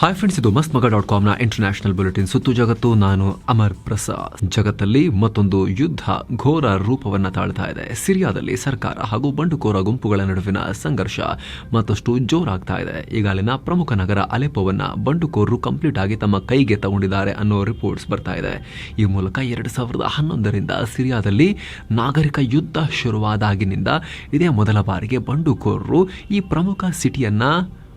Hi friends ಇದು ಮಸ್ತ್ ಮಗ ಡಾಟ್ ಕಾಮ್ನ ಇಂಟರ್ನ್ಯಾಷನಲ್ ಬುಲೆಟಿನ್ ಸುತ್ತು ಜಗತ್ತು, ನಾನು ಅಮರ್ ಪ್ರಸಾದ್. ಜಗತ್ತಲ್ಲಿ ಮತ್ತೊಂದು ಯುದ್ಧ ಘೋರ ರೂಪವನ್ನು ತಾಳ್ತಾ ಇದೆ. ಸಿರಿಯಾದಲ್ಲಿ ಸರ್ಕಾರ ಹಾಗೂ ಬಂಡುಕೋರ ಗುಂಪುಗಳ ನಡುವಿನ ಸಂಘರ್ಷ ಮತ್ತಷ್ಟು ಜೋರಾಗ್ತಾ ಇದೆ. ಈಗ ಅಲ್ಲಿನ ಪ್ರಮುಖ ನಗರ ಅಲೆಪೋವನ್ನ ಬಂಡುಕೋರರು ಕಂಪ್ಲೀಟ್ ಆಗಿ ತಮ್ಮ ಕೈಗೆ ತಗೊಂಡಿದ್ದಾರೆ ಅನ್ನೋ ರಿಪೋರ್ಟ್ಸ್ ಬರ್ತಾ ಇದೆ. ಈ ಮೂಲಕ ಎರಡು ಸಾವಿರದ ಹನ್ನೊಂದರಿಂದ ಸಿರಿಯಾದಲ್ಲಿ ನಾಗರಿಕ ಯುದ್ಧ ಶುರುವಾದಾಗಿನಿಂದ ಇದೇ ಮೊದಲ ಬಾರಿಗೆ ಬಂಡುಕೋರರು ಈ ಪ್ರಮುಖ ಸಿಟಿಯನ್ನ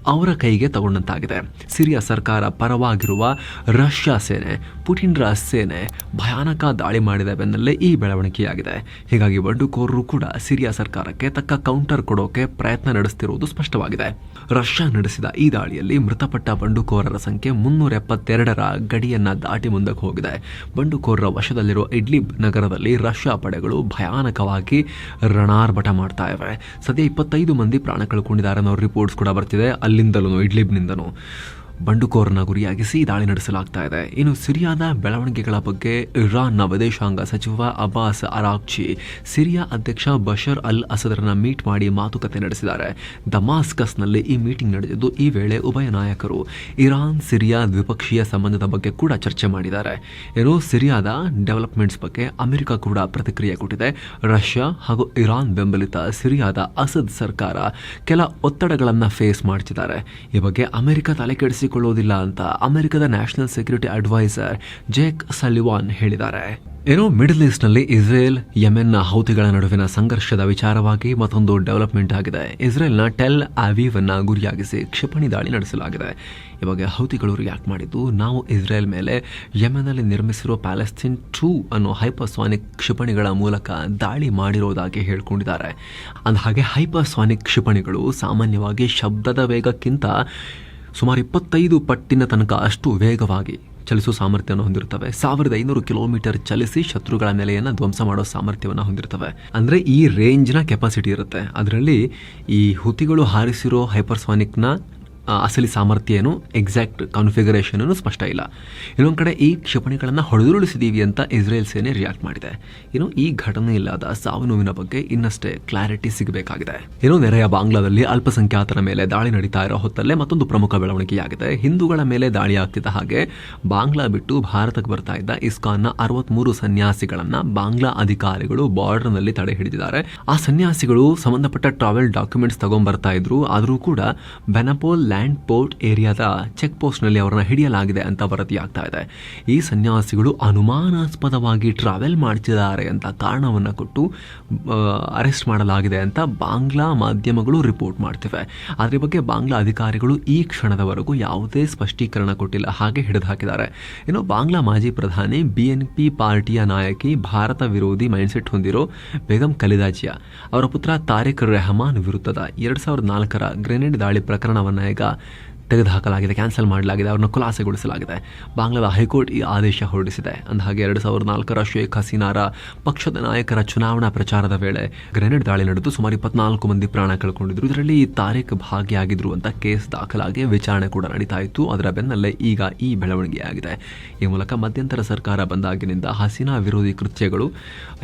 ಅವರ ಕೈಗೆ ತಗೊಂಡಂತಾಗಿದೆ. ಸಿರಿಯಾ ಸರ್ಕಾರ ಪರವಾಗಿರುವ ರಷ್ಯಾ ಸೇನೆ ಪುಟಿನ್ರ ಸೇನೆ ಭಯಾನಕ ದಾಳಿ ಮಾಡಿದ ಬೆನ್ನಲ್ಲೇ ಈ ಬೆಳವಣಿಗೆಯಾಗಿದೆ. ಹೀಗಾಗಿ ಬಂಡುಕೋರರು ಕೂಡ ಸಿರಿಯಾ ಸರ್ಕಾರಕ್ಕೆ ತಕ್ಕ ಕೌಂಟರ್ ಕೊಡೋಕೆ ಪ್ರಯತ್ನ ನಡೆಸುತ್ತಿರುವುದು ಸ್ಪಷ್ಟವಾಗಿದೆ. ರಷ್ಯಾ ನಡೆಸಿದ ಈ ದಾಳಿಯಲ್ಲಿ ಮೃತಪಟ್ಟ ಬಂಡುಕೋರರ ಸಂಖ್ಯೆ ಮುನ್ನೂರ ಎಪ್ಪತ್ತೆರಡರ ಗಡಿಯನ್ನ ದಾಟಿ ಮುಂದಕ್ಕೆ ಹೋಗಿದೆ. ಬಂಡುಕೋರರ ವಶದಲ್ಲಿರುವ ಇಡ್ಲಿಬ್ ನಗರದಲ್ಲಿ ರಷ್ಯಾ ಪಡೆಗಳು ಭಯಾನಕವಾಗಿ ರಣಾರ್ಭಟ ಮಾಡ್ತಾ ಇವೆ. ಸದ್ಯ ಇಪ್ಪತ್ತೈದು ಮಂದಿ ಪ್ರಾಣ ಕಳ್ಕೊಂಡಿದ್ದಾರೆ ಅನ್ನೋ ರಿಪೋರ್ಟ್ಸ್ ಕೂಡ ಬರ್ತಿದೆ. ಅಲ್ಲಿಂದಲೂ ಇಡ್ಲಿಬ್ನಿಂದಲೂ ಬಂಡುಕೋರನ ಗುರಿಯಾಗಿಸಿ ದಾಳಿ ನಡೆಸಲಾಗ್ತಾ ಇದೆ. ಇನ್ನು ಸಿರಿಯಾದ ಬೆಳವಣಿಗೆಗಳ ಬಗ್ಗೆ ಇರಾನ್ನ ವಿದೇಶಾಂಗ ಸಚಿವ ಅಬ್ಬಾಸ್ ಅರಾಕ್ಚಿ ಸಿರಿಯಾ ಅಧ್ಯಕ್ಷ ಬಷರ್ ಅಲ್ ಅಸದರನ್ನ ಮೀಟ್ ಮಾಡಿ ಮಾತುಕತೆ ನಡೆಸಿದ್ದಾರೆ. ದಮಾಸ್ಕಸ್ನಲ್ಲಿ ಈ ಮೀಟಿಂಗ್ ನಡೆದಿದ್ದು ಈ ವೇಳೆ ಉಭಯ ನಾಯಕರು ಇರಾನ್, ಸಿರಿಯಾ ದ್ವಿಪಕ್ಷೀಯ ಸಂಬಂಧದ ಬಗ್ಗೆ ಕೂಡ ಚರ್ಚೆ ಮಾಡಿದ್ದಾರೆ. ಏನು ಸಿರಿಯಾದ ಡೆವಲಪ್ಮೆಂಟ್ಸ್ ಬಗ್ಗೆ ಅಮೆರಿಕ ಕೂಡ ಪ್ರತಿಕ್ರಿಯೆ ಕೊಟ್ಟಿದೆ. ರಷ್ಯಾ ಹಾಗೂ ಇರಾನ್ ಬೆಂಬಲಿತ ಸಿರಿಯಾದ ಅಸದ್ ಸರ್ಕಾರ ಕೆಲ ಒತ್ತಡಗಳನ್ನು ಫೇಸ್ ಮಾಡ್ತಿದ್ದಾರೆ. ಈ ಬಗ್ಗೆ ಅಮೆರಿಕ ತಲೆ ಕೆಡಿಸಿಕೊಳ್ಳುವುದಿಲ್ಲ ಅಂತ ಅಮೆರಿಕದ national security adviser Jake Sullivan ಹೇಳಿದ್ದಾರೆ. ಏನೋ ಮಿಡಲ್ ಈಸ್ಟ್ನಲ್ಲಿ ಇಸ್ರೇಲ್, ಯೆಮೆನ್ನ ಹೌತಿಗಳ ನಡುವಿನ ಸಂಘರ್ಷದ ವಿಚಾರವಾಗಿ ಮತ್ತೊಂದು ಡೆವಲಪ್ಮೆಂಟ್ ಆಗಿದೆ. ಇಸ್ರೇಲ್ನ ಟೆಲ್ ಅವೀವ್ ಅನ್ನ ಗುರಿಯಾಗಿಸಿ ಕ್ಷಿಪಣಿ ದಾಳಿ ನಡೆಸಲಾಗಿದೆ. ಇವಾಗ ಹೌತಿಗಳು ರಿಯಾಕ್ಟ್ ಮಾಡಿದ್ದು, ನಾವು ಇಸ್ರೇಲ್ ಮೇಲೆ ಯೆಮೆನ್ನಲ್ಲಿ ನಿರ್ಮಿಸಿರೋ ಪ್ಯಾಲೆಸ್ತೀನ್ ಟೂ ಅನ್ನೋ ಹೈಪರ್ಸಾನಿಕ್ ಕ್ಷಿಪಣಿಗಳ ಮೂಲಕ ದಾಳಿ ಮಾಡಿರೋದಾಗಿ ಹೇಳ್ಕೊಂಡಿದ್ದಾರೆ. ಅಂದಹಾಗೆ, ಹೈಪರ್ಸಾನಿಕ್ ಕ್ಷಿಪಣಿಗಳು ಸಾಮಾನ್ಯವಾಗಿ ಶಬ್ದದ ವೇಗಕ್ಕಿಂತ ಸುಮಾರು ಇಪ್ಪತ್ತೈದು ಪಟ್ಟಿನ ತನಕ ಅಷ್ಟು ವೇಗವಾಗಿ ಚಲಿಸುವ ಸಾಮರ್ಥ್ಯವನ್ನು ಹೊಂದಿರುತ್ತವೆ. ಸಾವಿರದ ಐನೂರು ಕಿಲೋಮೀಟರ್ ಚಲಿಸಿ ಶತ್ರುಗಳ ನೆಲೆಯನ್ನು ಧ್ವಂಸ ಮಾಡೋ ಸಾಮರ್ಥ್ಯವನ್ನು ಹೊಂದಿರುತ್ತವೆ. ಅಂದರೆ ಈ ರೇಂಜ್ನ ಕೆಪಾಸಿಟಿ ಇರುತ್ತೆ. ಅದರಲ್ಲಿ ಈ ಹುತಿಗಳು ಹಾರಿಸಿರೋ ಹೈಪರ್ಸಾನಿಕ್ನ ಅಸಲಿ ಸಾಮರ್ಥ್ಯ ಏನು ಎಕ್ಸಾಕ್ಟ್ ಕಾನ್ಫಿಗರೇಷನ್ ಏನು ಸ್ಪಷ್ಟ ಇಲ್ಲ. ಇನ್ನೊಂದು ಕಡೆ ಈ ಕ್ಷಿಪಣಿಗಳನ್ನು ಹೊಡೆದುರುಳಿಸಿದ್ದೀವಿ ಅಂತ ಇಸ್ರೇಲ್ ಸೇನೆ ರಿಯಾಕ್ಟ್ ಮಾಡಿದೆ. ಇನ್ನು ಈ ಘಟನೆ ಇಲ್ಲದ ಸಾವು ನೋವಿನ ಬಗ್ಗೆ ಇನ್ನಷ್ಟೇ ಕ್ಲಾರಿಟಿ ಸಿಗಬೇಕಾಗಿದೆ. ಇನ್ನು ನೆರೆಯ ಬಾಂಗ್ಲಾದಲ್ಲಿ ಅಲ್ಪಸಂಖ್ಯಾತರ ಮೇಲೆ ದಾಳಿ ನಡೀತಾ ಇರೋ ಹೊತ್ತಲ್ಲೇ ಮತ್ತೊಂದು ಪ್ರಮುಖ ಬೆಳವಣಿಗೆಯಾಗಿದೆ. ಹಿಂದೂಗಳ ಮೇಲೆ ದಾಳಿ ಆಗ್ತಿದ್ದ ಹಾಗೆ ಬಾಂಗ್ಲಾ ಬಿಟ್ಟು ಭಾರತಕ್ಕೆ ಬರ್ತಾ ಇದ್ದ ಇಸ್ಕಾನ್ನ ಅರವತ್ಮೂರು ಸನ್ಯಾಸಿಗಳನ್ನ ಬಾಂಗ್ಲಾ ಅಧಿಕಾರಿಗಳು ಬಾರ್ಡರ್ನಲ್ಲಿ ತಡೆ ಹಿಡಿದಿದ್ದಾರೆ. ಆ ಸನ್ಯಾಸಿಗಳು ಸಂಬಂಧಪಟ್ಟ ಟ್ರಾವೆಲ್ ಡಾಕ್ಯುಮೆಂಟ್ಸ್ ತಗೊಂಡ್ಬರ್ತಾ ಇದ್ರು. ಆದರೂ ಕೂಡ ಬೆನಪೋಲ್ ಲ್ಯಾಂಡ್ ಪೋರ್ಟ್ ಏರಿಯಾದ ಚೆಕ್ ಪೋಸ್ಟ್ನಲ್ಲಿ ಅವರನ್ನ ಹಿಡಿಯಲಾಗಿದೆ ಅಂತ ವರದಿ ಆಗ್ತಾ ಇದೆ. ಈ ಸನ್ಯಾಸಿಗಳು ಅನುಮಾನಾಸ್ಪದವಾಗಿ ಟ್ರಾವೆಲ್ ಮಾಡ್ತಿದ್ದಾರೆ ಅಂತ ಕಾರಣವನ್ನು ಕೊಟ್ಟು ಅರೆಸ್ಟ್ ಮಾಡಲಾಗಿದೆ ಅಂತ ಬಾಂಗ್ಲಾ ಮಾಧ್ಯಮಗಳು ರಿಪೋರ್ಟ್ ಮಾಡ್ತಿವೆ. ಅದ್ರ ಬಗ್ಗೆ ಬಾಂಗ್ಲಾ ಅಧಿಕಾರಿಗಳು ಈ ಕ್ಷಣದವರೆಗೂ ಯಾವುದೇ ಸ್ಪಷ್ಟೀಕರಣ ಕೊಟ್ಟಿಲ್ಲ, ಹಾಗೆ ಹಿಡಿದು ಹಾಕಿದ್ದಾರೆ ಇನ್ನು ಬಾಂಗ್ಲಾ ಮಾಜಿ ಪ್ರಧಾನಿ ಬಿ ಪಿ ಪಾರ್ಟಿಯ ನಾಯಕಿ ಭಾರತ ವಿರೋಧಿ ಮೈಂಡ್ಸೆಟ್ ಹೊಂದಿರೋ ಬೇಗಂ ಕಲಿದಾಜಿಯಾ ಅವರ ಪುತ್ರ ತಾರಿಕ್ ರೆಹಮಾನ್ ವಿರುದ್ಧದ ಎರಡು ಸಾವಿರದ ನಾಲ್ಕರ ಗ್ರೆನೇಡ್ ದಾಳಿ ಪ್ರಕರಣವನ್ನು ಈಗ ತೆಗೆದುಹಾಕಲಾಗಿದೆ ಕ್ಯಾನ್ಸಲ್ ಮಾಡಲಾಗಿದೆ, ಅವ್ರನ್ನ ಖುಲಾಸೆಗೊಳಿಸಲಾಗಿದೆ. ಬಾಂಗ್ಲಾದ ಹೈಕೋರ್ಟ್ ಈ ಆದೇಶ ಹೊರಡಿಸಿದೆ. ಅಂದಹಾಗೆ ಎರಡು ಸಾವಿರದ ನಾಲ್ಕರ ಶೇಖ್ ಹಸೀನಾರ ಪಕ್ಷದ ನಾಯಕರ ಚುನಾವಣಾ ಪ್ರಚಾರದ ವೇಳೆ ಗ್ರೆನೇಡ್ ದಾಳಿ ನಡೆದು ಸುಮಾರು ಇಪ್ಪತ್ನಾಲ್ಕು ಮಂದಿ ಪ್ರಾಣ ಕಳ್ಕೊಂಡಿದ್ರು. ಇದರಲ್ಲಿ ತಾರೀಖ್ ಭಾಗಿಯಾಗಿದ್ರು ಅಂತ ಕೇಸ್ ದಾಖಲಾಗಿ ವಿಚಾರಣೆ ಕೂಡ ನಡೀತಾ ಇತ್ತು. ಅದರ ಬೆನ್ನಲ್ಲೇ ಈಗ ಈ ಬೆಳವಣಿಗೆಯಾಗಿದೆ. ಈ ಮೂಲಕ ಮಧ್ಯಂತರ ಸರ್ಕಾರ ಬಂದಾಗಿನಿಂದ ಹಸೀನಾ ವಿರೋಧಿ ಕೃತ್ಯಗಳು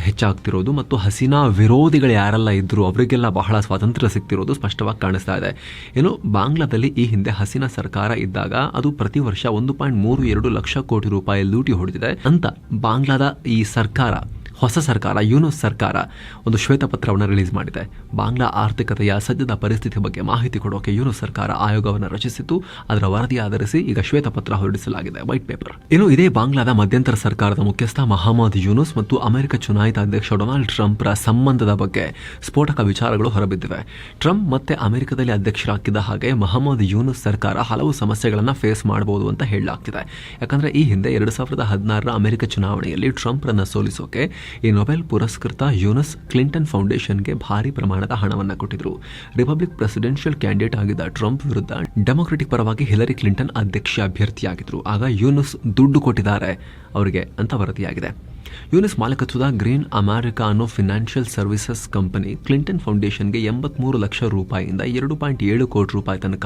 ಹೆಚ್ಚಾಗ್ತಿರೋದು ಮತ್ತು ಹಸೀನಾ ವಿರೋಧಿಗಳು ಯಾರೆಲ್ಲ ಇದ್ರು, ಅವರಿಗೆಲ್ಲ ಬಹಳ ಸ್ವಾತಂತ್ರ್ಯ ಸಿಗ್ತಿರೋದು ಸ್ಪಷ್ಟವಾಗಿ ಕಾಣಿಸ್ತಾ ಇದೆ. ಏನು ಬಾಂಗ್ಲಾದಲ್ಲಿ ಈ ಹಿಂದೆ ಹಸೀನಾ ಸರ್ಕಾರ ಇದ್ದಾಗ ಅದು ಪ್ರತಿ ವರ್ಷ ಒಂದು ಪಾಯಿಂಟ್ ಮೂರು ಎರಡು ಲಕ್ಷ ಕೋಟಿ ರೂಪಾಯಿ ಲೂಟಿ ಹೊಡೆದಿದೆ. ಅಂತ ಬಾಂಗ್ಲಾದ ಈ ಸರ್ಕಾರ ಹೊಸ ಸರ್ಕಾರ, ಯೂನುಸ್ ಸರ್ಕಾರ ಒಂದು ಶ್ವೇತಪತ್ರವನ್ನು ರಿಲೀಸ್ ಮಾಡಿದೆ. ಬಾಂಗ್ಲಾ ಆರ್ಥಿಕತೆಯ ಸದ್ಯದ ಪರಿಸ್ಥಿತಿ ಬಗ್ಗೆ ಮಾಹಿತಿ ಕೊಡೋಕೆ ಯೂನುಸ್ ಸರ್ಕಾರ ಆಯೋಗವನ್ನು ರಚಿಸಿತ್ತು. ಅದರ ವರದಿ ಆಧರಿಸಿ ಈಗ ಶ್ವೇತಪತ್ರ ಹೊರಡಿಸಲಾಗಿದೆ, ವೈಟ್ ಪೇಪರ್. ಇನ್ನು ಇದೇ ಬಾಂಗ್ಲಾದ ಮಧ್ಯಂತರ ಸರ್ಕಾರದ ಮುಖ್ಯಸ್ಥ ಮಹಮ್ಮದ್ ಯೂನುಸ್ ಮತ್ತು ಅಮೆರಿಕ ಚುನಾಯಿತ ಅಧ್ಯಕ್ಷ ಡೊನಾಲ್ಡ್ ಟ್ರಂಪ್ರ ಸಂಬಂಧದ ಬಗ್ಗೆ ಸ್ಫೋಟಕ ವಿಚಾರಗಳು ಹೊರಬಿದ್ದಿವೆ. ಟ್ರಂಪ್ ಮತ್ತೆ ಅಮೆರಿಕದಲ್ಲಿ ಅಧ್ಯಕ್ಷರಾಗಿದ್ದ ಹಾಗೆ ಮಹಮ್ಮದ್ ಯೂನುಸ್ ಸರ್ಕಾರ ಹಲವು ಸಮಸ್ಯೆಗಳನ್ನು ಫೇಸ್ ಮಾಡಬಹುದು ಅಂತ ಹೇಳಲಾಗ್ತಿದೆ. ಯಾಕಂದ್ರೆ ಈ ಹಿಂದೆ ಎರಡು ಸಾವಿರದ ಹದಿನಾರರ ಅಮೆರಿಕ ಚುನಾವಣೆಯಲ್ಲಿ ಟ್ರಂಪ್ರನ್ನು ಸೋಲಿಸೋಕೆ ಈ ನೊಬೆಲ್ ಪುರಸ್ಕೃತ ಯೂನಸ್ ಕ್ಲಿಂಟನ್ ಫೌಂಡೇಶನ್ಗೆ ಭಾರಿ ಪ್ರಮಾಣದ ಹಣವನ್ನು ಕೊಟ್ಟಿದ್ರು. ರಿಪಬ್ಲಿಕ್ ಪ್ರೆಸಿಡೆನ್ಷಿಯಲ್ ಕ್ಯಾಂಡಿಡೇಟ್ ಆಗಿದ್ದ ಟ್ರಂಪ್ ವಿರುದ್ಧ ಡೆಮೊಕ್ರೆಟಿಕ್ ಪರವಾಗಿ ಹಿಲರಿ ಕ್ಲಿಂಟನ್ ಅಧ್ಯಕ್ಷ ಅಭ್ಯರ್ಥಿಯಾಗಿದ್ರು. ಆಗ ಯೂನಸ್ ದುಡ್ಡು ಕೊಟ್ಟಿದ್ದಾರೆ. ಅವರಿಗೆ ಅಂತ ವರದಿಯಾಗಿದೆ. ಯುನಿಸ್ ಮಾಲಕತ್ವದ ಗ್ರೀನ್ ಅಮೆರಿಕಾ ಅನ್ನೋ ಫಿನಾನ್ಷಿಯಲ್ ಸರ್ವಿಸಸ್ ಕಂಪನಿ ಕ್ಲಿಂಟನ್ ಫೌಂಡೇಶನ್ಗೆ ಎಂಬತ್ಮೂರು ಲಕ್ಷ ರೂಪಾಯಿಯಿಂದ ಎರಡು ಪಾಯಿಂಟ್ ಏಳು ಕೋಟಿ ರೂಪಾಯಿ ತನಕ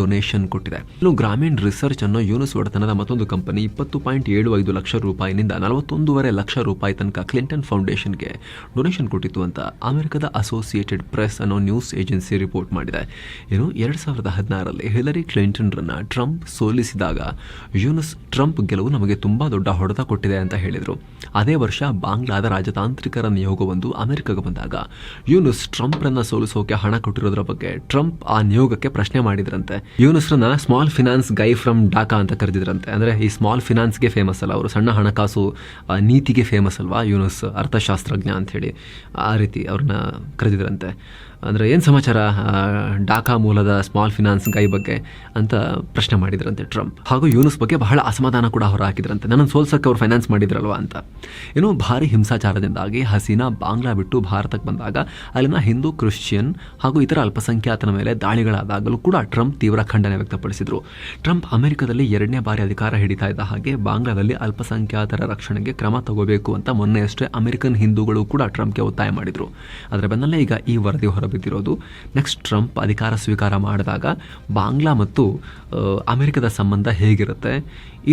ಡೊನೇಷನ್ ಕೊಟ್ಟಿದೆ. ಇನ್ನು ಗ್ರಾಮೀಣ್ ರಿಸರ್ಚ್ ಅನ್ನೋ ಯೂನಿಸ್ ಒಡೆತನದ ಮತ್ತೊಂದು ಕಂಪನಿ ಇಪ್ಪತ್ತು ಪಾಯಿಂಟ್ ಏಳು ಐದು ಲಕ್ಷ ರೂಪಾಯಿನಿಂದ ನಲವತ್ತೊಂದೂವರೆ ಲಕ್ಷ ರೂಪಾಯಿ ತನಕ ಕ್ಲಿಂಟನ್ ಫೌಂಡೇಶನ್ಗೆ ಡೊನೇಷನ್ ಕೊಟ್ಟಿತ್ತು ಅಂತ ಅಮೆರಿಕದ ಅಸೋಸಿಯೇಟೆಡ್ ಪ್ರೆಸ್ ಅನ್ನೋ ನ್ಯೂಸ್ ಏಜೆನ್ಸಿ ರಿಪೋರ್ಟ್ ಮಾಡಿದೆ. ಏನು ಎರಡು ಸಾವಿರದ ಹದಿನಾರರಲ್ಲಿ ಹಿಲರಿ ಕ್ಲಿಂಟನ್ರನ್ನ ಟ್ರಂಪ್ ಸೋಲಿಸಿದಾಗ ಯೂನಿಸ್ ಟ್ರಂಪ್ ಗೆಲುವು ನಮಗೆ ತುಂಬಾ ದೊಡ್ಡ ಹೊಡೆತ ಕೊಟ್ಟಿದೆ ಅಂತ ಹೇಳಿದರು. ಅದೇ ವರ್ಷ ಬಾಂಗ್ಲಾದ ರಾಜತಾಂತ್ರಿಕರ ನಿಯೋಗವೊಂದು ಅಮೆರಿಕಗೆ ಬಂದಾಗ ಯೂನುಸ್ ಟ್ರಂಪ್ರನ್ನ ಸೋಲಿಸೋಕೆ ಹಣ ಕೊಟ್ಟಿರೋದ್ರ ಬಗ್ಗೆ ಟ್ರಂಪ್ ಆ ನಿಯೋಗಕ್ಕೆ ಪ್ರಶ್ನೆ ಮಾಡಿದ್ರಂತೆ. ಯೂನುಸ್ರನ್ನ small finance guy from Dhaka ಅಂತ ಕರೆದಿದ್ರಂತೆ. ಅಂದ್ರೆ ಈ ಸ್ಮಾಲ್ ಫಿನಾನ್ಸ್ಗೆ ಫೇಮಸ್ ಅಲ್ಲ. ಅವರು ಸಣ್ಣ ಹಣಕಾಸು ನೀತಿಗೆ ಫೇಮಸ್ ಅಲ್ವಾ ಯೂನುಸ್ ಅರ್ಥಶಾಸ್ತ್ರಜ್ಞ ಅಂತ ಹೇಳಿ ಆ ರೀತಿ ಅವ್ರನ್ನ ಕರೆದಿದ್ರಂತೆ. ಅಂದರೆ ಏನು ಸಮಾಚಾರ ಡಾಕಾ ಮೂಲದ ಸ್ಮಾಲ್ ಫಿನಾನ್ಸ್ ಗೈ ಬಗ್ಗೆ ಅಂತ ಪ್ರಶ್ನೆ ಮಾಡಿದ್ರಂತೆ ಟ್ರಂಪ್. ಹಾಗೂ ಯೂನುಸ್ ಬಗ್ಗೆ ಬಹಳ ಅಸಮಾಧಾನ ಕೂಡ ಹೊರಹಾಕಿದ್ರಂತೆ ನನ್ನನ್ನು ಸೋಲ್ಸಕ್ಕೆ ಅವ್ರು ಫೈನಾನ್ಸ್ ಮಾಡಿದ್ರಲ್ವಾ ಅಂತ. ಏನು ಭಾರಿ ಹಿಂಸಾಚಾರದಿಂದಾಗಿ ಹಸೀನಾ ಬಾಂಗ್ಲಾ ಬಿಟ್ಟು ಭಾರತಕ್ಕೆ ಬಂದಾಗ ಅಲ್ಲಿನ ಹಿಂದೂ ಕ್ರಿಶ್ಚಿಯನ್ ಹಾಗೂ ಇತರ ಅಲ್ಪಸಂಖ್ಯಾತನ ಮೇಲೆ ದಾಳಿಗಳಾದಾಗಲೂ ಕೂಡ ಟ್ರಂಪ್ ತೀವ್ರ ಖಂಡನೆ ವ್ಯಕ್ತಪಡಿಸಿದರು. ಟ್ರಂಪ್ ಅಮೆರಿಕದಲ್ಲಿ ಎರಡನೇ ಬಾರಿ ಅಧಿಕಾರ ಹಿಡಿತಾ ಇದ್ದ ಹಾಗೆ ಬಾಂಗ್ಲಾದಲ್ಲಿ ಅಲ್ಪಸಂಖ್ಯಾತರ ರಕ್ಷಣೆಗೆ ಕ್ರಮ ತಗೋಬೇಕು ಅಂತ ಮೊನ್ನೆಯಷ್ಟೇ ಅಮೆರಿಕನ್ ಹಿಂದೂಗಳು ಕೂಡ ಟ್ರಂಪ್ಗೆ ಒತ್ತಾಯ ಮಾಡಿದರು. ಅದರ ಬೆನ್ನಲ್ಲೇ ಈಗ ಈ ವರದಿ ಹೊರಬಿದ್ದಿರೋದು ನೆಕ್ಸ್ಟ್ ಟ್ರಂಪ್ ಅಧಿಕಾರ ಸ್ವೀಕಾರ ಮಾಡಿದಾಗ ಬಾಂಗ್ಲಾ ಮತ್ತು ಅಮೆರಿಕದ ಸಂಬಂಧ ಹೇಗಿರುತ್ತೆ?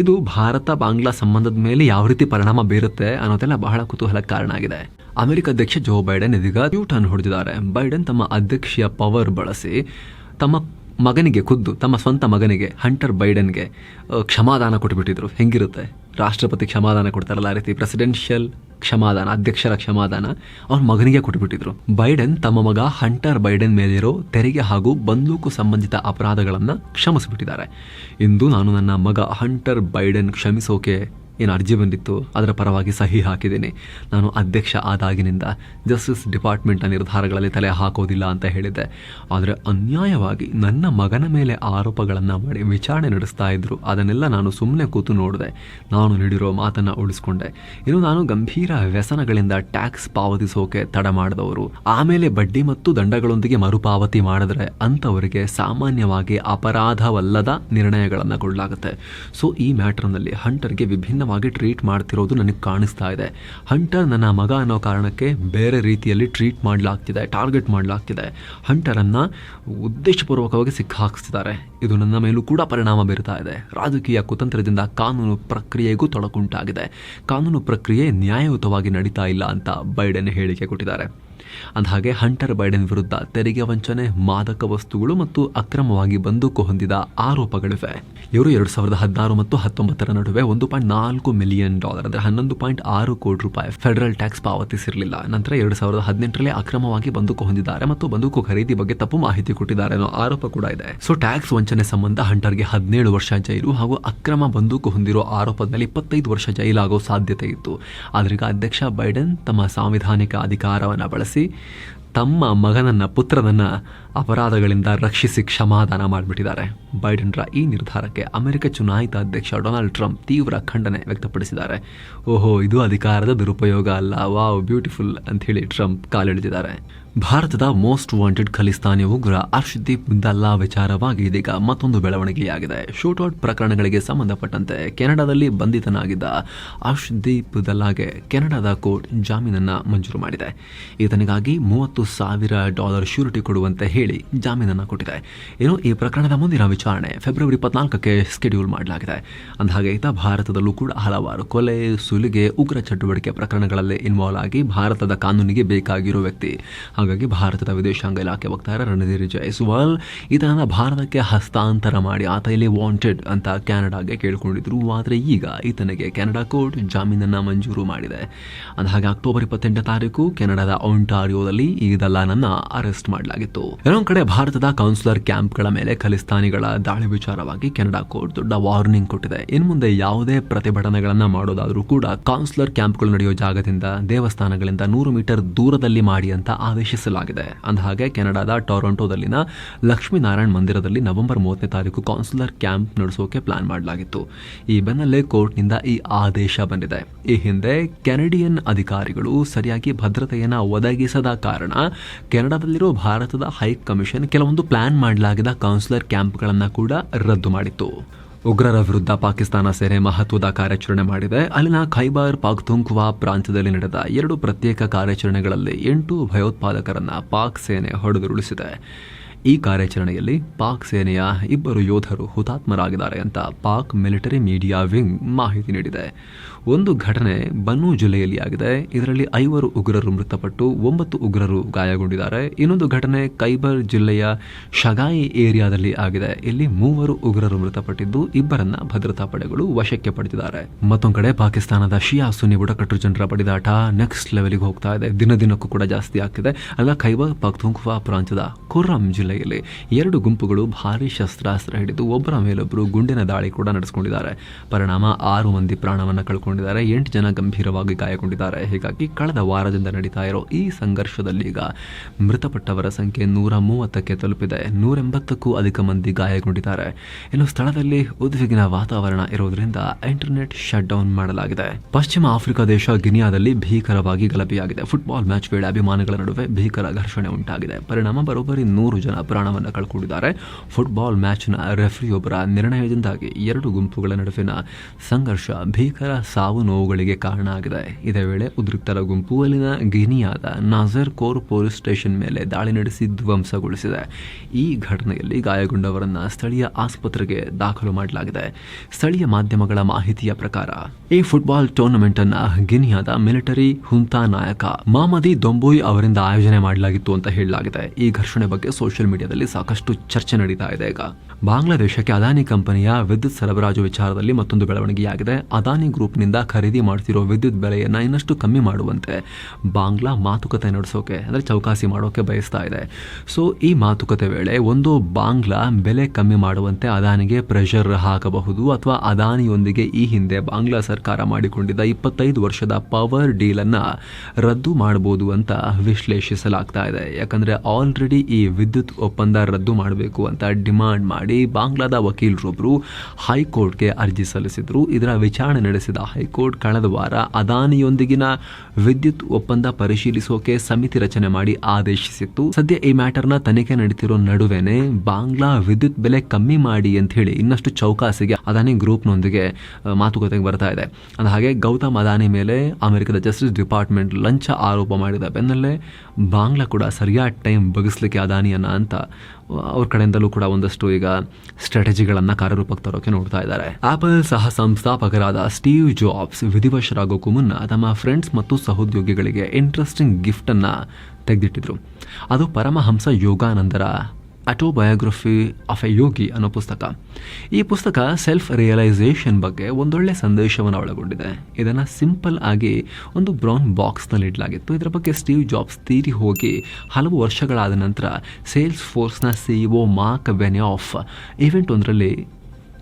ಇದು ಭಾರತ ಬಾಂಗ್ಲಾ ಸಂಬಂಧದ ಮೇಲೆ ಯಾವ ರೀತಿ ಪರಿಣಾಮ ಬೀರುತ್ತೆ ಅನ್ನೋದೆಲ್ಲ ಬಹಳ ಕುತೂಹಲ ಕಾರಣ ಆಗಿದೆ. ಅಮೆರಿಕ ಅಧ್ಯಕ್ಷ ಜೋ ಬೈಡನ್ ಇದೀಗ ಟ್ಯೂಟ್ ಟರ್ನ್ ಹೊಡೆದಿದ್ದಾರೆ. ಬೈಡನ್ ತಮ್ಮ ಅಧ್ಯಕ್ಷೀಯ ಪವರ್ ಬಳಸಿ ತಮ್ಮ ಮಗನಿಗೆ ಖುದ್ದು, ತಮ್ಮ ಸ್ವಂತ ಮಗನಿಗೆ, ಹಂಟರ್ ಬೈಡನ್ಗೆ ಕ್ಷಮಾದಾನ ಕೊಟ್ಬಿಟ್ಟಿದ್ರು. ಹೆಂಗಿರುತ್ತೆ? ರಾಷ್ಟ್ರಪತಿ ಕ್ಷಮಾದಾನ ಕೊಡ್ತಾರಲ್ಲ ಆ ರೀತಿ ಪ್ರೆಸಿಡೆನ್ಷಿಯಲ್ ಕ್ಷಮಾದಾನ, ಅಧ್ಯಕ್ಷರ ಕ್ಷಮಾದಾನ ಅವ್ರ ಮಗನಿಗೆ ಕೊಟ್ಬಿಟ್ಟಿದ್ರು. ಬೈಡನ್ ತಮ್ಮ ಮಗ ಹಂಟರ್ ಬೈಡನ್ ಮೇಲಿರೋ ತೆರಿಗೆ ಹಾಗೂ ಬಂದೂಕು ಸಂಬಂಧಿತ ಅಪರಾಧಗಳನ್ನು ಕ್ಷಮಿಸಿಬಿಟ್ಟಿದ್ದಾರೆ. ಇಂದು ನಾನು ನನ್ನ ಮಗ ಹಂಟರ್ ಬೈಡನ್ ಕ್ಷಮಿಸೋಕೆ ಏನು ಅರ್ಜಿ ಬಂದಿತ್ತು, ಅದರ ಪರವಾಗಿ ಸಹಿ ಹಾಕಿದ್ದೀನಿ. ನಾನು ಅಧ್ಯಕ್ಷ ಆದಾಗಿನಿಂದ ಜಸ್ಟಿಸ್ ಡಿಪಾರ್ಟ್ಮೆಂಟ್ನ ನಿರ್ಧಾರಗಳಲ್ಲಿ ತಲೆ ಹಾಕೋದಿಲ್ಲ ಅಂತ ಹೇಳಿದ್ದೆ. ಆದರೆ ಅನ್ಯಾಯವಾಗಿ ನನ್ನ ಮಗನ ಮೇಲೆ ಆರೋಪಗಳನ್ನು ಮಾಡಿ ವಿಚಾರಣೆ ನಡೆಸ್ತಾ ಇದ್ದರು ಅದನ್ನೆಲ್ಲ ನಾನು ಸುಮ್ಮನೆ ಕೂತು ನೋಡಿದೆ. ನಾನು ನೀಡಿರೋ ಮಾತನ್ನು ಉಳಿಸ್ಕೊಂಡೆ. ಇನ್ನು ನಾನು ಗಂಭೀರ ವ್ಯಸನಗಳಿಂದ ಟ್ಯಾಕ್ಸ್ ಪಾವತಿಸೋಕೆ ತಡ ಮಾಡಿದವರು, ಆಮೇಲೆ ಬಡ್ಡಿ ಮತ್ತು ದಂಡಗಳೊಂದಿಗೆ ಮರುಪಾವತಿ ಮಾಡಿದ್ರೆ ಅಂಥವರಿಗೆ ಸಾಮಾನ್ಯವಾಗಿ ಅಪರಾಧವಲ್ಲದ ನಿರ್ಣಯಗಳನ್ನು ಕೊಡಲಾಗುತ್ತೆ. ಸೊ ಈ ಮ್ಯಾಟರ್ನಲ್ಲಿ ಹಂಟರ್ಗೆ ವಿಭಿನ್ನವಾಗಿ ಟ್ರೀಟ್ ಮಾಡ್ತಿರೋದು ನನಗೆ ಕಾಣಿಸ್ತಾ ಇದೆ. ಹಂಟರ್ ನನ್ನ ಮಗ ಅನ್ನೋ ಕಾರಣಕ್ಕೆ ಬೇರೆ ರೀತಿಯಲ್ಲಿ ಟ್ರೀಟ್ ಮಾಡಲಾಗ್ತಿದೆ ಟಾರ್ಗೆಟ್ ಮಾಡಲಾಗ್ತಿದೆ. ಹಂಟರನ್ನು ಉದ್ದೇಶಪೂರ್ವಕವಾಗಿ ಸಿಕ್ಕಾಕಿಸ್ತಿದ್ದಾರೆ ಇದು ನನ್ನ ಮೇಲೂ ಕೂಡ ಪರಿಣಾಮ ಬೀರ್ತಾ ಇದೆ. ರಾಜಕೀಯ ಕುತಂತ್ರದಿಂದ ಕಾನೂನು ಪ್ರಕ್ರಿಯೆಗೂ ತೊಡಕುಂಟಾಗಿದೆ. ಕಾನೂನು ಪ್ರಕ್ರಿಯೆ ನ್ಯಾಯಯುತವಾಗಿ ನಡೀತಾ ಇಲ್ಲ ಅಂತ ಬೈಡನ್ ಹೇಳಿಕೆ ಕೊಟ್ಟಿದ್ದಾರೆ. ಅಂದಹಾಗೆ ಹಂಟರ್ ಬೈಡನ್ ವಿರುದ್ಧ ತೆರಿಗೆ ವಂಚನೆ, ಮಾದಕ ವಸ್ತುಗಳು ಮತ್ತು ಅಕ್ರಮವಾಗಿ ಬಂದೂಕು ಹೊಂದಿದ ಆರೋಪಗಳಿವೆ. ಇವರು ಎರಡು ಸಾವಿರದ ಹದಿನಾರು ಮತ್ತು ಹತ್ತೊಂಬತ್ತರ ನಡುವೆ ಒಂದು ಪಾಯಿಂಟ್ ನಾಲ್ಕು ಮಿಲಿಯನ್ ಡಾಲರ್ ಅಂದರೆ ಹನ್ನೊಂದು ಪಾಯಿಂಟ್ ಆರು ಕೋಟಿ ರೂಪಾಯಿ ಫೆಡರಲ್ ಟ್ಯಾಕ್ಸ್ ಪಾವತಿಸಿರಲಿಲ್ಲ. ನಂತರ ಎರಡು ಸಾವಿರದ ಹದಿನೆಂಟರಲ್ಲಿ ಅಕ್ರಮವಾಗಿ ಬಂದೂಕು ಹೊಂದಿದ್ದಾರೆ ಮತ್ತು ಬಂದೂಕು ಖರೀದಿ ಬಗ್ಗೆ ತಪ್ಪು ಮಾಹಿತಿ ಕೊಟ್ಟಿದ್ದಾರೆ ಅನ್ನೋ ಆರೋಪ ಕೂಡ ಇದೆ. ಸೊ, ಟ್ಯಾಕ್ಸ್ ವಂಚನೆ ಸಂಬಂಧ ಹಂಟರ್ಗೆ ಹದಿನೇಳು ವರ್ಷ ಜೈಲು ಹಾಗೂ ಅಕ್ರಮ ಬಂದೂಕು ಹೊಂದಿರೋ ಆರೋಪದ ಮೇಲೆ ಇಪ್ಪತ್ತೈದು ವರ್ಷ ಜೈಲಾಗೋ ಸಾಧ್ಯತೆ ಇತ್ತು. ಆದ್ರೀಗ ಅಧ್ಯಕ್ಷ ಬೈಡನ್ ತಮ್ಮ ಸಾಂವಿಧಾನಿಕ ಅಧಿಕಾರವನ್ನು ಬಳಸಿ ತಮ್ಮ ಮಗನನ್ನ, ಪುತ್ರನನ್ನ ಅಪರಾಧಗಳಿಂದ ರಕ್ಷಿಸಿ ಕ್ಷಮಾದಾನ ಮಾಡಿಬಿಟ್ಟಿದ್ದಾರೆ. ಬೈಡನ್ರ ಈ ನಿರ್ಧಾರಕ್ಕೆ ಅಮೆರಿಕ ಚುನಾಯಿತ ಅಧ್ಯಕ್ಷ ಡೊನಾಲ್ಡ್ ಟ್ರಂಪ್ ತೀವ್ರ ಖಂಡನೆ ವ್ಯಕ್ತಪಡಿಸಿದ್ದಾರೆ. ಓಹೋ, ಇದು ಅಧಿಕಾರದ ದುರುಪಯೋಗ ಅಲ್ಲ. ವಾವ್, ಬ್ಯೂಟಿಫುಲ್ ಅಂತ ಹೇಳಿ ಟ್ರಂಪ್ ಕಾಲೆಳೆದಿದ್ದಾರೆ. ಭಾರತದ ಮೋಸ್ಟ್ ವಾಂಟೆಡ್ ಖಲಿಸ್ತಾನಿ ಉಗ್ರ ಅರ್ಷದೀಪ್ ದಲ್ಲಾ ವಿಚಾರವಾಗಿ ಇದೀಗ ಮತ್ತೊಂದು ಬೆಳವಣಿಗೆಯಾಗಿದೆ. ಶೂಟೌಟ್ ಪ್ರಕರಣಗಳಿಗೆ ಸಂಬಂಧಪಟ್ಟಂತೆ ಕೆನಡಾದಲ್ಲಿ ಬಂಧಿತನಾಗಿದ್ದ ಅರ್ಷದೀಪ್ ದಲ್ಲಾಗೆ ಕೆನಡಾದ ಕೋರ್ಟ್ ಜಾಮೀನನ್ನು ಮಂಜೂರು ಮಾಡಿದೆ. ಈತನಿಗಾಗಿ ಮೂವತ್ತು ಸಾವಿರ ಡಾಲರ್ ಶ್ಯೂರಿಟಿ ಕೊಡುವಂತೆ ಹೇಳಿ ಜಾಮೀನನ್ನು ಕೊಟ್ಟಿದೆ. ಇನ್ನು ಈ ಪ್ರಕರಣದ ಮುಂದಿನ ವಿಚಾರಣೆ ಫೆಬ್ರವರಿ ಇಪ್ಪತ್ನಾಲ್ಕಕ್ಕೆ ಸ್ಕೆಡ್ಯೂಲ್ ಮಾಡಲಾಗಿದೆ. ಅಂದಹಾಗೆ ಈತ ಭಾರತದಲ್ಲೂ ಕೂಡ ಹಲವಾರು ಕೊಲೆ, ಸುಲಿಗೆ, ಉಗ್ರ ಚಟುವಟಿಕೆ ಪ್ರಕರಣಗಳಲ್ಲಿ ಇನ್ವಾಲ್ವ್ ಆಗಿ ಭಾರತದ ಕಾನೂನಿಗೆ ಬೇಕಾಗಿರೋ ವ್ಯಕ್ತಿ ಹಾಗಾಗಿ ಭಾರತದ ವಿದೇಶಾಂಗ ಇಲಾಖೆ ವಕ್ತಾರ ರಣಧೀರ್ ಜೈಸ್ವಾಲ್ ಈತನ ಭಾರತಕ್ಕೆ ಹಸ್ತಾಂತರ ಮಾಡಿ ಆತ ಇಲ್ಲಿ ವಾಂಟೆಡ್ ಅಂತ ಕೆನಡಾಗೆ ಕೇಳಿಕೊಂಡಿದ್ರು. ಆದರೆ ಈಗ ಈತನಿಗೆ ಕೆನಡಾ ಕೋರ್ಟ್ ಜಾಮೀನನ್ನು ಮಂಜೂರು ಮಾಡಿದೆ. ಅಂದಹಾಗೆ ಅಕ್ಟೋಬರ್ ಇಪ್ಪತ್ತೆಂಟನೇ ತಾರೀಕು ಕೆನಡಾದ ಔಂಟಾರಿಯೋದಲ್ಲಿ ಈ ದಲ್ಲಾನನ್ನ ಅರೆಸ್ಟ್ ಮಾಡಲಾಗಿತ್ತು. ಇನ್ನೊಂದು ಕಡೆ ಭಾರತದ ಕೌನ್ಸಿಲರ್ ಕ್ಯಾಂಪ್ಗಳ ಮೇಲೆ ಖಲಿಸ್ತಾನಿಗಳ ದಾಳಿ ವಿಚಾರವಾಗಿ ಕೆನಡಾ ಕೋರ್ಟ್ ದೊಡ್ಡ ವಾರ್ನಿಂಗ್ ಕೊಟ್ಟಿದೆ. ಇನ್ನು ಮುಂದೆ ಯಾವುದೇ ಪ್ರತಿಭಟನೆಗಳನ್ನ ಮಾಡೋದಾದರೂ ಕೂಡ ಕೌನ್ಸಿಲರ್ ಕ್ಯಾಂಪ್ಗಳು ನಡೆಯೋ ಜಾಗದಿಂದ ದೇವಸ್ಥಾನಗಳಿಂದ ನೂರು ಮೀಟರ್ ದೂರದಲ್ಲಿ ಮಾಡಿ ಅಂತ ಆದೇಶಿಸಲಾಗಿದೆ ಅಂದಹಾಗೆ, ಕೆನಡಾದ ಟೊರೊಂಟೊದಲ್ಲಿನ ಲಕ್ಷ್ಮೀನಾರಾಯಣ್ ಮಂದಿರದಲ್ಲಿ ನವೆಂಬರ್ ಮೂವತ್ತನೇ ತಾರೀಕು ಕೌನ್ಸಿಲರ್ ಕ್ಯಾಂಪ್ ನಡೆಸೋಕೆ ಪ್ಲಾನ್ ಮಾಡಲಾಗಿತ್ತು. ಈ ಬೆನ್ನಲ್ಲೇ ಕೋರ್ಟ್ನಿಂದ ಈ ಆದೇಶ ಬಂದಿದೆ. ಈ ಹಿಂದೆ ಕೆನಡಿಯನ್ ಅಧಿಕಾರಿಗಳು ಸರಿಯಾಗಿ ಭದ್ರತೆಯನ್ನು ಒದಗಿಸದ ಕಾರಣ ಕೆನಡಾದಲ್ಲಿರೋ ಭಾರತದ ಹೈ ಕಮಿಷನ್ ಕೆಲವೊಂದು ಪ್ಲಾನ್ ಮಾಡಲಾಗಿದ್ದ ಕೌನ್ಸಿಲರ್ ಕ್ಯಾಂಪ್ಗಳನ್ನು ಕೂಡ ರದ್ದು ಮಾಡಿತ್ತು. ಉಗ್ರರ ವಿರುದ್ಧ ಪಾಕಿಸ್ತಾನ ಸೇನೆ ಮಹತ್ವದ ಕಾರ್ಯಾಚರಣೆ ಮಾಡಿದೆ. ಅಲ್ಲಿನ ಖೈಬರ್ ಪಾಕ್ತುಂಕ್ವಾ ಪ್ರಾಂತ್ಯದಲ್ಲಿ ನಡೆದ ಎರಡು ಪ್ರತ್ಯೇಕ ಕಾರ್ಯಾಚರಣೆಗಳಲ್ಲಿ ಎಂಟು ಭಯೋತ್ಪಾದಕರನ್ನ ಪಾಕ್ ಸೇನೆ ಹೊಡೆದುರುಳಿಸಿದೆ. ಈ ಕಾರ್ಯಾಚರಣೆಯಲ್ಲಿ ಪಾಕ್ ಸೇನೆಯ ಇಬ್ಬರು ಯೋಧರು ಹುತಾತ್ಮರಾಗಿದ್ದಾರೆ ಅಂತ ಪಾಕ್ ಮಿಲಿಟರಿ ಮೀಡಿಯಾ ವಿಂಗ್ ಮಾಹಿತಿ ನೀಡಿದೆ. ಒಂದು ಘಟನೆ ಬನ್ನು ಜಿಲ್ಲೆಯಲ್ಲಿ ಆಗಿದೆ. ಇದರಲ್ಲಿ ಐವರು ಉಗ್ರರು ಮೃತಪಟ್ಟು ಒಂಬತ್ತು ಉಗ್ರರು ಗಾಯಗೊಂಡಿದ್ದಾರೆ. ಇನ್ನೊಂದು ಘಟನೆ ಕೈಬರ್ ಜಿಲ್ಲೆಯ ಶಗಾಯಿ ಏರಿಯಾದಲ್ಲಿ ಆಗಿದೆ. ಇಲ್ಲಿ ಮೂವರು ಉಗ್ರರು ಮೃತಪಟ್ಟಿದ್ದು ಇಬ್ಬರನ್ನ ಭದ್ರತಾ ಪಡೆಗಳು ವಶಕ್ಕೆ ಪಡೆದಿದ್ದಾರೆ. ಮತ್ತೊಂದು ಕಡೆ ಪಾಕಿಸ್ತಾನದ ಶಿಯಾ ಸುನ್ನಿ ಬುಡಕಟ್ಟು ಜನರ ಪಡೆದಾಟ ನೆಕ್ಸ್ಟ್ ಲೆವೆಲ್ಗೆ ಹೋಗ್ತಾ ಇದೆ. ದಿನ ದಿನಕ್ಕೂ ಕೂಡ ಜಾಸ್ತಿ ಆಗ್ತಿದೆ. ಅಲ್ಲ ಖೈಬರ್ ಪಖ್ತೂನ್ಖ್ವಾ ಪ್ರಾಂತ್ಯದ ಕುರ್ರಂ ಜಿಲ್ಲೆಯಲ್ಲಿ ಎರಡು ಗುಂಪುಗಳು ಭಾರಿ ಶಸ್ತ್ರಾಸ್ತ್ರ ಹಿಡಿದು ಒಬ್ಬರ ಮೇಲೊಬ್ಬರು ಗುಂಡಿನ ದಾಳಿ ಕೂಡ ನಡೆಸಿಕೊಂಡಿದ್ದಾರೆ. ಪರಿಣಾಮ ಆರು ಮಂದಿ ಪ್ರಾಣವನ್ನ ಕಳ್ಕೊಂಡಿದ್ದಾರೆ. ಎಂಟು ಜನ ಗಂಭೀರವಾಗಿ ಗಾಯಗೊಂಡಿದ್ದಾರೆ. ಹೀಗಾಗಿ ಕಳೆದ ವಾರದಿಂದ ನಡೀತಾ ಇರೋ ಈ ಸಂಘರ್ಷದಲ್ಲಿ ಈಗ ಮೃತಪಟ್ಟವರ ಸಂಖ್ಯೆ ನೂರ ಮೂವತ್ತಕ್ಕೆ ತಲುಪಿದೆ. ನೂರೆಂಬತ್ತಕ್ಕೂ ಅಧಿಕ ಮಂದಿ ಗಾಯಗೊಂಡಿದ್ದಾರೆ. ಇನ್ನು ಸ್ಥಳದಲ್ಲಿ ಉದ್ವಿಗ್ನ ವಾತಾವರಣ ಇರೋದ್ರಿಂದ ಇಂಟರ್ನೆಟ್ ಶಟ್ ಡೌನ್ ಮಾಡಲಾಗಿದೆ. ಪಶ್ಚಿಮ ಆಫ್ರಿಕಾ ದೇಶ ಗಿನಿಯಾದಲ್ಲಿ ಭೀಕರವಾಗಿ ಗಲಭೆಯಾಗಿದೆ. ಫುಟ್ಬಾಲ್ ಮ್ಯಾಚ್ ವೇಳೆ ಅಭಿಮಾನಿಗಳ ನಡುವೆ ಭೀಕರ ಘರ್ಷಣೆ ಉಂಟಾಗಿದೆ. ಪರಿಣಾಮ ಬರೋಬ್ಬರಿ ನೂರು ಜನ ಪ್ರಾಣವನ್ನು ಕಳ್ಕೊಂಡಿದ್ದಾರೆ. ಫುಟ್ಬಾಲ್ ಮ್ಯಾಚ್ನ ರೆಫ್ರಿಯೊಬ್ಬರ ನಿರ್ಣಯದಿಂದಾಗಿ ಎರಡು ಗುಂಪುಗಳ ನಡುವಿನ ಸಂಘರ್ಷ ಭೀಕರ ಸಾವು ನೋವುಗಳಿಗೆ ಕಾರಣ ಆಗಿದೆ. ಇದೇ ವೇಳೆ ಉದ್ರಿಕ್ತರ ಗುಂಪು ಅಲ್ಲಿನ ಗಿನಿಯಾದ ನಾಜರ್ ಕೋರ್ ಪೊಲೀಸ್ ಸ್ಟೇಷನ್ ಮೇಲೆ ದಾಳಿ ನಡೆಸಿ ಧ್ವಂಸಗೊಳಿಸಿದೆ. ಈ ಘಟನೆಯಲ್ಲಿ ಗಾಯಗೊಂಡವರನ್ನ ಸ್ಥಳೀಯ ಆಸ್ಪತ್ರೆಗೆ ದಾಖಲು ಮಾಡಲಾಗಿದೆ. ಸ್ಥಳೀಯ ಮಾಧ್ಯಮಗಳ ಮಾಹಿತಿಯ ಪ್ರಕಾರ, ಈ ಫುಟ್ಬಾಲ್ ಟೂರ್ನಮೆಂಟ್ ಅನ್ನ ಗಿನಿಯಾದ ಮಿಲಿಟರಿ ಹುಂತಾ ನಾಯಕ ಮಾಮದಿ ದೊಂಬೋಯ್ ಅವರಿಂದ ಆಯೋಜನೆ ಮಾಡಲಾಗಿತ್ತು ಅಂತ ಹೇಳಲಾಗಿದೆ. ಈ ಘರ್ಷಣೆ ಬಗ್ಗೆ ಸೋಷಿಯಲ್ ಮೀಡಿಯಾದಲ್ಲಿ ಸಾಕಷ್ಟು ಚರ್ಚೆ ನಡೀತಾ ಇದೆ ಈಗ. ಬಾಂಗ್ಲಾದೇಶಕ್ಕೆ ಅದಾನಿ ಕಂಪನಿಯ ವಿದ್ಯುತ್ ಸರಬರಾಜು ವಿಚಾರದಲ್ಲಿ ಮತ್ತೊಂದು ಬೆಳವಣಿಗೆಯಾಗಿದೆ. ಅದಾನಿ ಗ್ರೂಪ್ನಿಂದ ಖರೀದಿ ಮಾಡ್ತಿರೋ ವಿದ್ಯುತ್ ಬೆಲೆಯನ್ನು ಇನ್ನಷ್ಟು ಕಮ್ಮಿ ಮಾಡುವಂತೆ ಬಾಂಗ್ಲಾ ಮಾತುಕತೆ ನಡೆಸೋಕೆ, ಅಂದರೆ ಚೌಕಾಸಿ ಮಾಡೋಕೆ ಬಯಸ್ತಾ ಇದೆ. ಸೊ ಈ ಮಾತುಕತೆ ವೇಳೆ ಒಂದು ಬಾಂಗ್ಲಾ ಬೆಲೆ ಕಮ್ಮಿ ಮಾಡುವಂತೆ ಅದಾನಿಗೆ ಪ್ರೆಷರ್ ಹಾಕಬಹುದು ಅಥವಾ ಅದಾನಿಯೊಂದಿಗೆ ಈ ಹಿಂದೆ ಬಾಂಗ್ಲಾ ಸರ್ಕಾರ ಮಾಡಿಕೊಂಡಿದ್ದ ಇಪ್ಪತ್ತೈದು ವರ್ಷದ ಪವರ್ ಡೀಲನ್ನು ರದ್ದು ಮಾಡಬಹುದು ಅಂತ ವಿಶ್ಲೇಷಿಸಲಾಗ್ತಾ ಇದೆ. ಯಾಕಂದರೆ ಆಲ್ರೆಡಿ ಈ ವಿದ್ಯುತ್ ಒಪ್ಪಂದ ರದ್ದು ಮಾಡಬೇಕು ಅಂತ ಡಿಮಾಂಡ್ ಮಾಡಿ ಬಾಂಗ್ಲಾದ ವಕೀಲರೊಬ್ಬರು ಹೈಕೋರ್ಟ್ಗೆ ಅರ್ಜಿ ಸಲ್ಲಿಸಿದ್ರು. ಇದರ ವಿಚಾರಣೆ ನಡೆಸಿದ ಹೈಕೋರ್ಟ್ ಕಳೆದ ವಾರ ಅದಾನಿಯೊಂದಿಗಿನ ವಿದ್ಯುತ್ ಒಪ್ಪಂದ ಪರಿಶೀಲಿಸೋಕೆ ಸಮಿತಿ ರಚನೆ ಮಾಡಿ ಆದೇಶಿಸಿತ್ತು. ಸದ್ಯ ಈ ಮ್ಯಾಟರ್ನ ತನಿಖೆ ನಡೀತಿರೋ ನಡುವೆನೆ ಬಾಂಗ್ಲಾ ವಿದ್ಯುತ್ ಬೆಲೆ ಕಮ್ಮಿ ಮಾಡಿ ಅಂತ ಹೇಳಿ ಇನ್ನಷ್ಟು ಚೌಕಾಸಿಗೆ ಅದಾನಿ ಗ್ರೂಪ್ನೊಂದಿಗೆ ಮಾತುಕತೆಗೆ ಬರ್ತಾ ಇದೆ. ಅದ ಹಾಗೆ ಗೌತಮ್ ಅದಾನಿ ಮೇಲೆ ಅಮೆರಿಕದ ಜಸ್ಟಿಸ್ ಡಿಪಾರ್ಟ್ಮೆಂಟ್ ಲಂಚ ಆರೋಪ ಮಾಡಿದ ಬೆನ್ನಲ್ಲೇ ಬಾಂಗ್ಲಾ ಕೂಡ ಸರಿಯಾದ ಟೈಮ್ ಬಗಿಸ್ಲಿಕ್ಕೆ ಅದಾನಿಯನ್ನ ಅಂತ ಅವ್ರ ಕಡೆಯಿಂದಲೂ ಕೂಡ ಒಂದಷ್ಟು ಈಗ ಸ್ಟ್ರಾಟಜಿಗಳನ್ನು ಕಾರ್ಯರೂಪಕ್ಕೆ ತರೋಕೆ ನೋಡ್ತಾ ಇದ್ದಾರೆ. ಆಪಲ್ ಸಹ ಸಂಸ್ಥಾಪಕರಾದ ಸ್ಟೀವ್ ಜಾಬ್ಸ್ ವಿಧಿವಶರಾಗೋಕ್ಕೂ ಮುನ್ನ ತಮ್ಮ ಫ್ರೆಂಡ್ಸ್ ಮತ್ತು ಸಹೋದ್ಯೋಗಿಗಳಿಗೆ ಇಂಟ್ರೆಸ್ಟಿಂಗ್ ಗಿಫ್ಟನ್ನು ತೆಗೆದಿಟ್ಟಿದ್ರು. ಅದು ಪರಮಹಂಸ ಯೋಗಾನಂದರ ಅಟೋಬಯೋಗ್ರಫಿ ಆಫ್ ಎ ಯೋಗಿ ಅನ್ನೋ ಪುಸ್ತಕ. ಈ ಪುಸ್ತಕ ಸೆಲ್ಫ್ ರಿಯಲೈಸೇಷನ್ ಬಗ್ಗೆ ಒಂದೊಳ್ಳೆ ಸಂದೇಶವನ್ನು ಒಳಗೊಂಡಿದೆ. ಇದನ್ನು ಸಿಂಪಲ್ ಆಗಿ ಒಂದು ಬ್ರೌನ್ ಬಾಕ್ಸ್ನಲ್ಲಿ ಇಡಲಾಗಿತ್ತು. ಇದರ ಬಗ್ಗೆ ಸ್ಟೀವ್ ಜಾಬ್ಸ್ ತೀರಿ ಹೋಗಿ ಹಲವು ವರ್ಷಗಳಾದ ನಂತರ ಸೇಲ್ಸ್ ಫೋರ್ಸ್ನ ಸಿಇಒ ಮಾರ್ಕ್ ಆಫ್ ಈವೆಂಟ್ ಒಂದರಲ್ಲಿ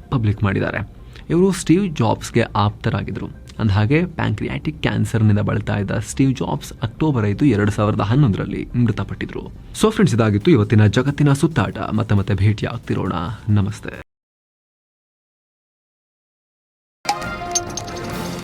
ಪಬ್ಲಿಕ್ ಮಾಡಿದ್ದಾರೆ. ಇವರು ಸ್ಟೀವ್ ಜಾಬ್ಸ್ಗೆ ಆಪ್ತರಾಗಿದ್ದರು ಅಂದಹಾಗೆ ಪ್ಯಾಂಕ್ರಿಯಾಟಿಕ್ ಕ್ಯಾನ್ಸರ್ನಿಂದ ಬಳಲ್ತಾ ಇದ್ದ ಸ್ಟೀವ್ ಜಾಬ್ಸ್ ಅಕ್ಟೋಬರ್ ಐದು, ಎರಡು ಸಾವಿರದ ಹನ್ನೊಂದರಲ್ಲಿ ಮೃತಪಟ್ಟಿದ್ರು. ಸೊ ಫ್ರೆಂಡ್ಸ್ ಇದಾಗಿತ್ತು ಇವತ್ತಿನ ಜಗತ್ತಿನ ಸುತ್ತಾಟ. ಮತ್ತೆ ಮತ್ತೆ ಭೇಟಿ ಆಗ್ತಿರೋಣ ನಮಸ್ತೆ.